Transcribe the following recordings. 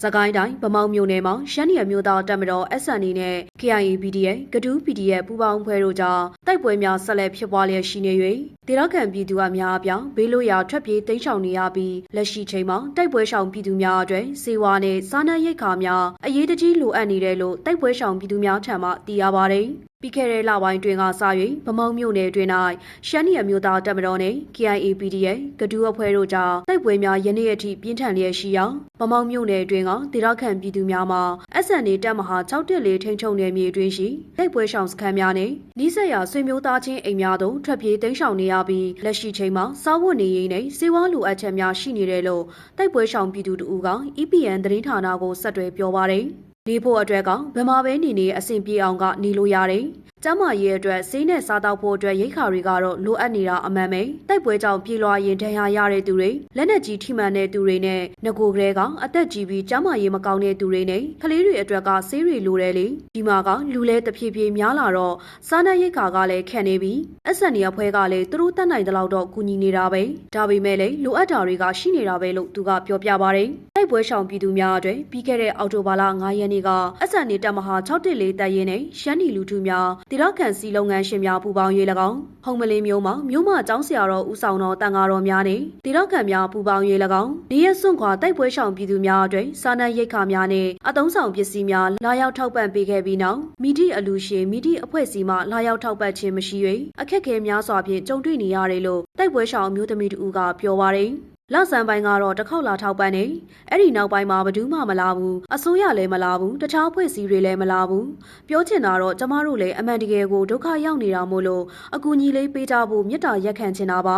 ။စကိုင်းတိုင်းဗမောက်မြို့နယ်မှာရှမ်းပြည်မြို့သားတပ်မတော် SNA နဲ့ KIA PDF ကဒူး PDF ပူးပေါင်းဖွဲ့တို့ကြားတိုက်ပွဲများဆက်လက်ဖြစ်ပွားလျက်ရှိနေ၍ဒေသခံပြည်သူအများအပြားဘေးလွတ်ရာထွက်ပြေးတိမ်းရှောင်နေရပြီးလက်ရှိချိန်မှာတိုက်ပွဲရှောင်ပြည်သူများအတွက်စေဝါနဲ့စားနပ်ရိက္ခာများအရေးတကြီးလိုအပ်နေတယ်လို့တိုက်ပွဲရှောင်ပြည်သူများထံမှသိရပါတယ်။ ပြီးခဲ့တဲ့လပိုင်းတွင်ကစ၍ဗမောက်မြို့နယ်တွင်၌ရှမ်းပြည်အမျိုးသားတပ်မတော်နှင့် KIA PDF ကဒူးအဖွဲ့တို့ကြားတိုက်ပွဲများယနေ့အထိပြင်းထန်လျက်ရှိရာဗမောက်မြို့နယ်တွင်ကဒေသခံပြည်သူများမှ SNA တပ်မဟာ614ထိန်းချုပ်နယ်မြေတွင်ရှိတိုက်ပွဲရှောင်စခန်းများနှင့်နီးစပ်ရာဆွေမျိုးသားချင်းအိမ်များသို့ထွက်ပြေးတိမ်းရှောင်နေရပြီးလက်ရှိချိန်မှာစားဝတ်နေရေးနှင့်စေဝါလိုအပ်ချက်များရှိနေတယ်လို့တိုက်ပွဲရှောင်ပြည်သူတို့က EPN သတင်းဌာနကိုဆက်သွယ်ပြောပါတယ် နေဖို့အတွက်ကဗမာပဲနေနေအဆင်ပြေအောင်ကနေလို့ရတယ်။ကျမရဲ့အတွက်ဆေးနဲ့စားတောက်ဖို့အတွက်ရိတ်ခါတွေကတော့လိုအပ်နေတာအမှန်ပဲ။တိုက်ပွဲကြောင့်ပြေလွှာရင်ဒဏ်ရာရတဲ့သူတွေလက်နက်ကြီးထိမှန်တဲ့သူတွေနဲ့ငကိုကလေးကအသက်ကြီးပြီးကျမရဲ့မကောင်းတဲ့သူတွေနဲ့ကလေးတွေအတွက်ကဆေးတွေလိုတယ်လေ။ဒီမှာကလူလဲတဖြည်းဖြည်းများလာတော့စားနပ်ရိတ်ခါကလည်းခက်နေပြီ။အဆက်နေအဖွဲ့ကလည်းသူတို့တတ်နိုင်တဲ့လောက်တော့ကူညီနေတာပဲ။ဒါပေမဲ့လည်းလိုအပ်တာတွေကရှိနေတာပဲလို့သူကပြောပြပါတယ်။ တိုက်ပွဲရှောင်ပြည်သူများအတွက်ပြီးခဲ့တဲ့အောက်တိုဘာလ9ရက်နေ့ကအဆက်နေတပ်မဟာ614တပ်ရင်းနဲ့ရှမ်းနီလူထုများဒေသခံစီလုပ်ငန်းရှင်များပူးပေါင်း၍၎င်းဟုံမလင်းမျိုးမှာမြို့မကျောင်းဆရာတော်ဦးဆောင်တော်တန်ဃာတော်များနဲ့ဒေသခံများပူးပေါင်း၍၎င်းနေရစွန့်ခွာတိုက်ပွဲရှောင်ပြည်သူများအတွက်စာနပ်ရိက္ခာများနဲ့အသုံးဆောင်ပစ္စည်းများလာရောက်ထောက်ပံ့ပေးခဲ့ပြီးနောက်မီဒီအလူရှင်မီဒီအဖွဲ့အစည်းမှလာရောက်ထောက်ပံ့ခြင်းမရှိ၍အခက်အခဲများစွာဖြင့်ကြုံတွေ့နေရတယ်လို့တိုက်ပွဲရှောင်အမျိုးသမီးတို့ကပြောပါရယ် လောက်ဆန်ပိုင်းကတော့တစ်ခေါက်လာထောက်ပံ့နေအဲ့ဒီနောက်ပိုင်းမှာဘယ်သူမှမလာဘူးအစိုးရလည်းမလာဘူးတခြားဖွဲ့စည်းတွေလည်းမလာဘူးပြောချင်တာတော့ကျမတို့လည်းအမှန်တကယ်ကိုဒုက္ခရောက်နေတာမို့လို့အကူအညီလေးပေးကြဖို့မြတ်တာရက်ခံချင်တာပါ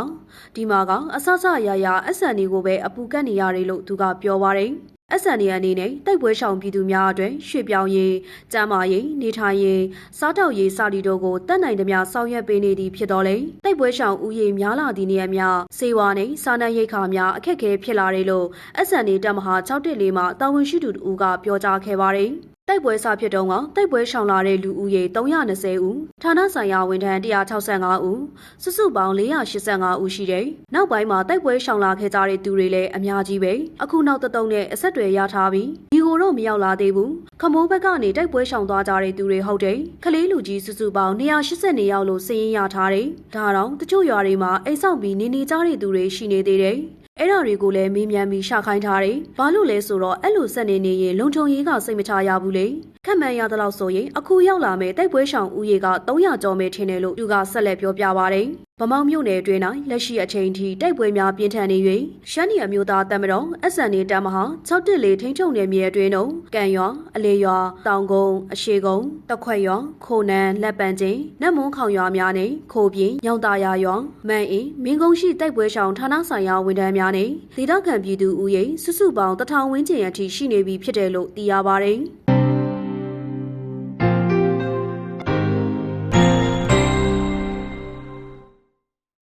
ဒီမှာကအဆဆရရအဆန်ဒီကိုပဲအပူကတ်နေရတယ်လို့သူကပြောပါတယ် အဆန်ဒီအနေနဲ့တိုက်ပွဲရှောင်ပြည်သူများအတွက်ရွှေ့ပြောင်းရေး၊ကျန်းမာရေး၊နေထိုင်ရေး၊စားတောက်ရေးစသည်တို့ကိုတတ်နိုင်သမျှဆောင်ရွက်ပေးနေသည်ဖြစ်တော်လေတိုက်ပွဲရှောင်ဦးရေများလာသည့်နေရာများစေဝါနှင့်စားနပ်ရိက္ခာများအခက်အခဲဖြစ်လာတယ်လို့အဆန်ဒီတပ်မဟာ614မှတာဝန်ရှိသူတို့ကပြောကြားခဲ့ပါတယ် တိုက်ပွဲစဖြစ်တုန်းကတိုက်ပွဲရှောင်လာတဲ့လူဦးရေ320ဦးဌာနဆိုင်ရာဝန်ထမ်း165ဦးစုစုပေါင်း485ဦးရှိတယ်။နောက်ပိုင်းမှာတိုက်ပွဲရှောင်လာခဲ့ကြတဲ့သူတွေလည်းအများကြီးပဲ။အခုနောက်တစ်တုံးနဲ့အဆက်တွေရထားပြီးဒီကိုတော့မရောက်လာသေးဘူး။ခမိုးဘက်ကနေတိုက်ပွဲရှောင်သွားကြတဲ့သူတွေဟုတ်တယ်။ကလေးလူကြီးစုစုပေါင်း180ရောက်လို့စည်ရင်ရထားတယ်။ဒါတော့တချို့ရွာတွေမှာအိမ်ဆောင်ပြီးနေနေကြတဲ့သူတွေရှိနေသေးတယ်။ အဲ့ဓာတွေကိုလည်းမေးမြန်းပြီးရှာခိုင်းထားတယ်။ဘာလို့လဲဆိုတော့အဲ့လိုဆက်နေနေရင်လုံခြုံရေးကစိတ်မချရဘူးလေ။ခက်မှန်ရသလောက်ဆိုရင်အခုရောက်လာမဲ့တိုက်ပွဲရှောင်ဦးရေက300ကျော်မယ်ထင်တယ်လို့သူကဆက်လက်ပြောပြပါတယ်။ ဗမောင်မြို့နယ်အတွင်း၌လက်ရှိအချိန်ထိတိုက်ပွဲများပြင်းထန်နေ၍ရှမ်းနီအမျိုးသားတပ်မတော် SNA တပ်မဟာ614ထိန်းချုပ်နယ်မြေအတွင်းတို့ကံရွာအလေးရွာတောင်ကုန်းအရှိကုန်းတခွက်ရွာခိုနန်းလက်ပံချင်းနတ်မွန်းခေါင်ရွာများနှင့်ခိုပြင်းညောင်တာယာရွာမန်အင်းမင်းကုန်းရှိတိုက်ပွဲရှောင်ဌာနဆိုင်ရာဝန်ထမ်းများနှင့်ဒေသခံပြည်သူဦးရေစုစုပေါင်းတထောင်ဝန်းကျင်အထိရှိနေပြီဖြစ်တယ်လို့သိရပါတယ်။